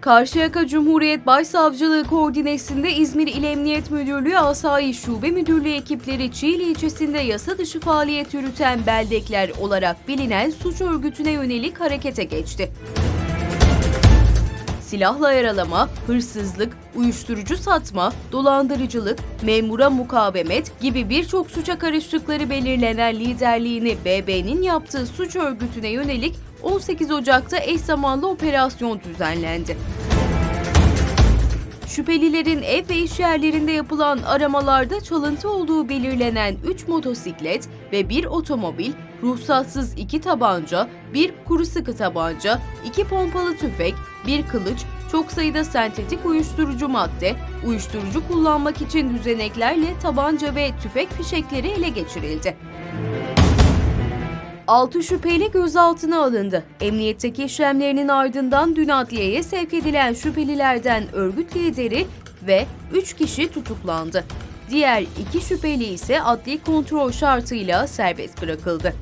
Karşıyaka Cumhuriyet Başsavcılığı koordinesinde İzmir İl Emniyet Müdürlüğü Asayiş Şube Müdürlüğü ekipleri Çiğli ilçesinde yasa dışı faaliyet yürüten beldekler olarak bilinen suç örgütüne yönelik harekete geçti. Silahla yaralama, hırsızlık, uyuşturucu satma, dolandırıcılık, memura mukavemet gibi birçok suça karıştıkları belirlenen liderliğini BB'nin yaptığı suç örgütüne yönelik 18 Ocak'ta eş zamanlı operasyon düzenlendi. Şüphelilerin ev ve iş yerlerinde yapılan aramalarda çalıntı olduğu belirlenen 3 motosiklet ve 1 otomobil, ruhsatsız 2 tabanca, 1 kuru sıkı tabanca, 2 pompalı tüfek, 1 kılıç, çok sayıda sentetik uyuşturucu madde, uyuşturucu kullanmak için düzeneklerle tabanca ve tüfek fişekleri ele geçirildi. 6 şüpheli gözaltına alındı. Emniyetteki işlemlerinin ardından dün adliyeye sevk edilen şüphelilerden örgüt lideri ve 3 kişi tutuklandı. Diğer 2 şüpheli ise adli kontrol şartıyla serbest bırakıldı.